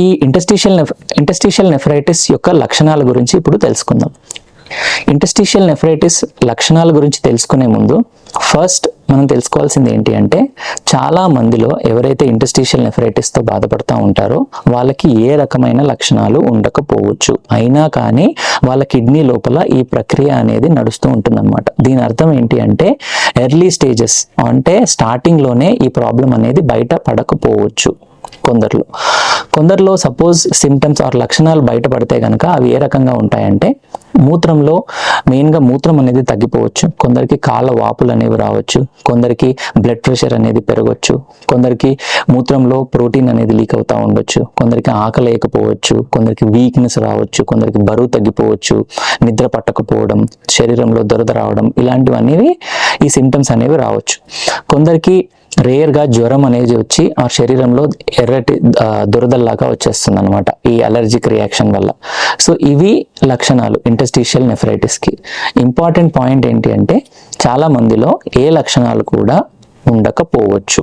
ఈ interstitial నెఫ్ interstitial nephritis యొక్క లక్షణాల గురించి ఇప్పుడు తెలుసుకుందాం. ఇంటస్టిషియల్ నెఫ్రైటిస్ లక్షణాల గురించి తెలుసుకునే ముందు ఫస్ట్ మనం తెలుసుకోవాల్సింది ఏంటి అంటే చాలా మందిలో ఎవరైతే ఇంటస్టిషియల్ నెఫ్రైటిస్తో బాధపడుతూ ఉంటారో వాళ్ళకి ఏ రకమైన లక్షణాలు ఉండకపోవచ్చు. అయినా కానీ వాళ్ళ కిడ్నీ లోపల ఈ ప్రక్రియ అనేది నడుస్తూ ఉంటుందన్నమాట. దీని అర్థం ఏంటి అంటే ఎర్లీ స్టేజెస్ అంటే స్టార్టింగ్లోనే ఈ ప్రాబ్లం అనేది బయట పడకపోవచ్చు కొందరిలో. కొందరిలో సపోజ్ సిమ్టమ్స్ ఆర్ లక్షణాలు బయటపడితే కనుక అవి ఏ రకంగా ఉంటాయంటే మూత్రంలో మెయిన్గా మూత్రం అనేది తగ్గిపోవచ్చు. కొందరికి కాళ్ళ వాపులు అనేవి రావచ్చు. కొందరికి బ్లడ్ ప్రెషర్ అనేది పెరగవచ్చు కొందరికి మూత్రంలో ప్రోటీన్ అనేది లీక్ అవుతూ ఉండొచ్చు. కొందరికి ఆకలి లేకపోవచ్చు. కొందరికి వీక్నెస్ రావచ్చు. కొందరికి బరువు తగ్గిపోవచ్చు. నిద్ర పట్టకపోవడం శరీరంలో దురద రావడం ఇలాంటివన్నీ ఈ సిమ్టమ్స్ అనేవి రావచ్చు. కొందరికి రేర్గా జ్వరం అనేది వచ్చి ఆ శరీరంలో ఎర్రటి దురదల్లాగా వచ్చేస్తుంది అనమాట ఈ అలర్జిక్ రియాక్షన్ వల్ల. సో ఇవి లక్షణాలు ఇంటస్టిషియల్ నెఫరైటిస్కి ఇంపార్టెంట్ పాయింట్ ఏంటి అంటే చాలా మందిలో ఏ లక్షణాలు కూడా ఉండకపోవచ్చు.